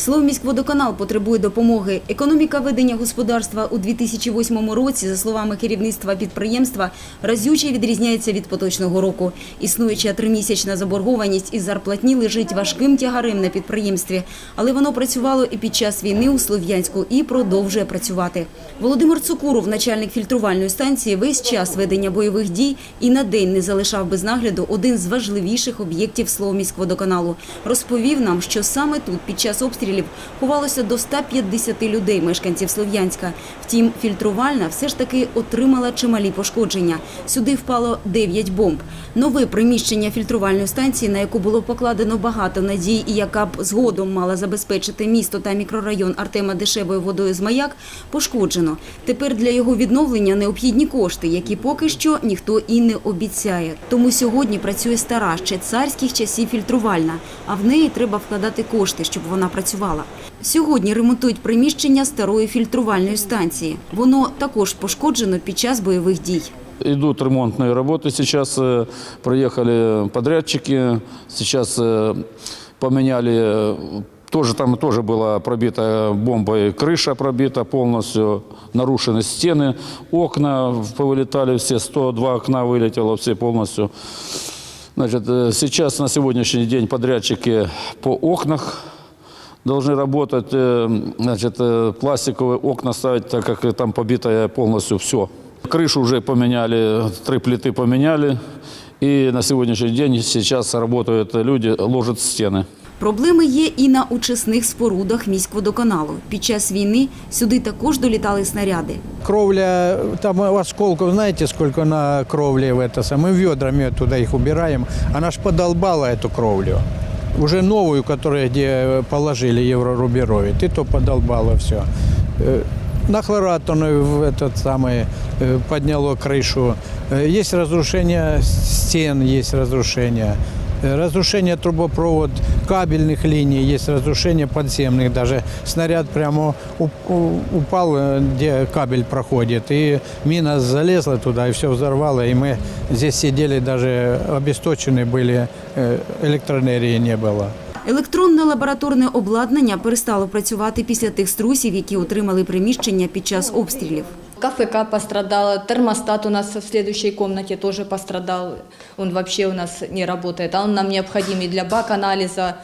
Словміськводоканал потребує допомоги. Економіка ведення господарства у 2008 році, за словами керівництва підприємства, разюче відрізняється від поточного року. Існуюча тримісячна заборгованість із зарплатні лежить важким тягарем на підприємстві, але воно працювало і під час війни у Слов'янську і продовжує працювати. Володимир Цукуров, начальник фільтрувальної станції, весь час ведення бойових дій і на день не залишав без нагляду один з важливіших об'єктів Словміськводоканалу. Розповів нам, що саме тут під час обстрілів ховалося до 150 людей, мешканців Слов'янська. Втім, фільтрувальна все ж таки отримала чималі пошкодження. Сюди впало 9 бомб. Нове приміщення фільтрувальної станції, на яку було покладено багато надій і яка б згодом мала забезпечити місто та мікрорайон Артема дешевою водою з маяк, пошкоджено. Тепер для його відновлення необхідні кошти, які поки що ніхто і не обіцяє. Тому сьогодні працює стара, ще царських часів фільтрувальна, а в неї треба вкладати кошти, щоб вона працювала Сьогодні ремонтують приміщення старої фільтрувальної станції. Воно також пошкоджено під час бойових дій. Идут ремонтные работы. Сейчас э, проехали подрядчики. Сейчас э, поменяли. э, Тоже там тоже была пробита бомбой крыша пробита полностью, нарушены стены, окна повылетали все, 102 окна вылетело все полностью. Значит, э, сейчас на сегодняшний день подрядчики по окнах должны работать, э, значит, э, пластиковые окна ставить, так как там побитое полностью все. Крышу уже поменяли, три плиты поменяли. И на сегодняшний день сейчас работают люди, ложат стены. Проблеми є і на очисних спорудах міськводоканалу. Під час війни сюди також долітали снаряди. Кровля, там осколков, знаете, сколько на кровле в это самое? Мы ведрами туда их убираем. Она ж подолбала эту кровлю. Уже новую, которую где положили еврорубероид, и то подолбало все. На хлоратону в этот самый э, подняло крышу. Э, Есть разрушение стен, есть разрушение. Э, Разрушение трубопровод кабельных линий, есть разрушение подземных. Даже снаряд прямо уп- у- упал, э, где кабель проходит, и мина залезла туда и все взорвало. И мы здесь сидели, даже обесточены были, э, электроэнергии не было. Електронне лабораторне обладнання перестало працювати після тих струсів, які отримали приміщення під час обстрілів. КФК пострадала, термостат у нас в следующей комнате тоже пострадал, он вообще у нас не работает, а он нам необходим и для бак-анализа,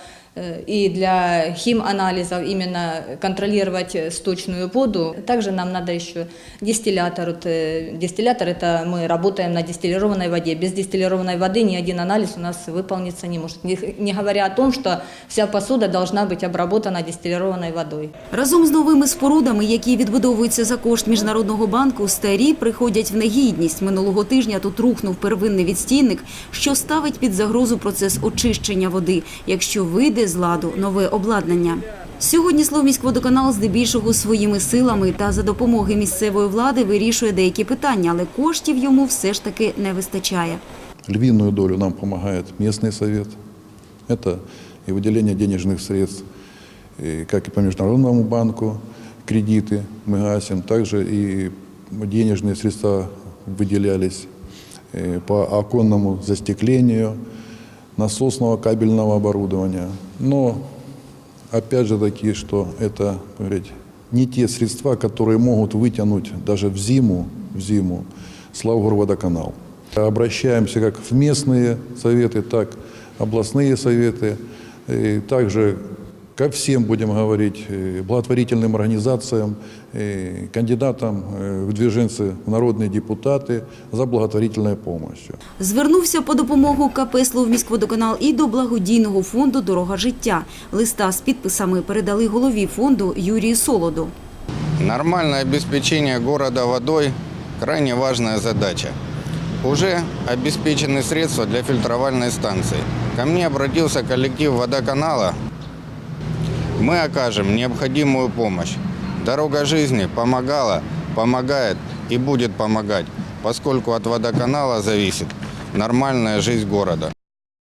и для химанализов, именно контролировать э, сточную воду. Также нам надо еще дистиллятор. Вот, э, Дистиллятор – это мы работаем на дистиллированной воде. Без дистиллированной воды ни один анализ у нас выполниться не может. Не- Не говоря о том, что вся посуда должна быть обработана дистиллированной водой. Разом з новими спорудами, які відбудовуються за кошт Міжнародного банку, старі приходять в негідність. Минулого тижня тут рухнув первинний відстійник, що ставить під загрозу процес очищення води, якщо вийде з ладу нове обладнання. Сьогодні Словміськводоканал здебільшого своїми силами та за допомоги місцевої влади вирішує деякі питання, але коштів йому все ж таки не вистачає. Львиную долю нам помогает местный совет. Это и выделение денежных средств, и как и по Международному банку, кредиты мы гасим, также и денежные средства выделялись э, по оконному застеклению, Насосного кабельного оборудования. Но опять же таки, что это говорить, не те средства, которые могут вытянуть даже в зиму, в зиму Славгорводоканал. Обращаемся как в местные советы, так областные советы, и также ко всем, будем говорить, э, благотворительным организациям, э, кандидатам э, в движенцы, в народные депутаты за благотворительной помощью. Звернувся по допомогу КП «Словміськводоканал» і до благодійного фонду «Дорога життя». Листа з підписами передали голові фонду Юрію Солоду. Нормальное обеспечение города водой – крайне важная задача. Уже обеспечены средства для фильтровальной станции. Ко мне обратился коллектив водоканала. Мы окажем необходимую помощь. Дорога жизни помогала, помогает и будет помогать, поскольку от водоканала зависит нормальная жизнь города.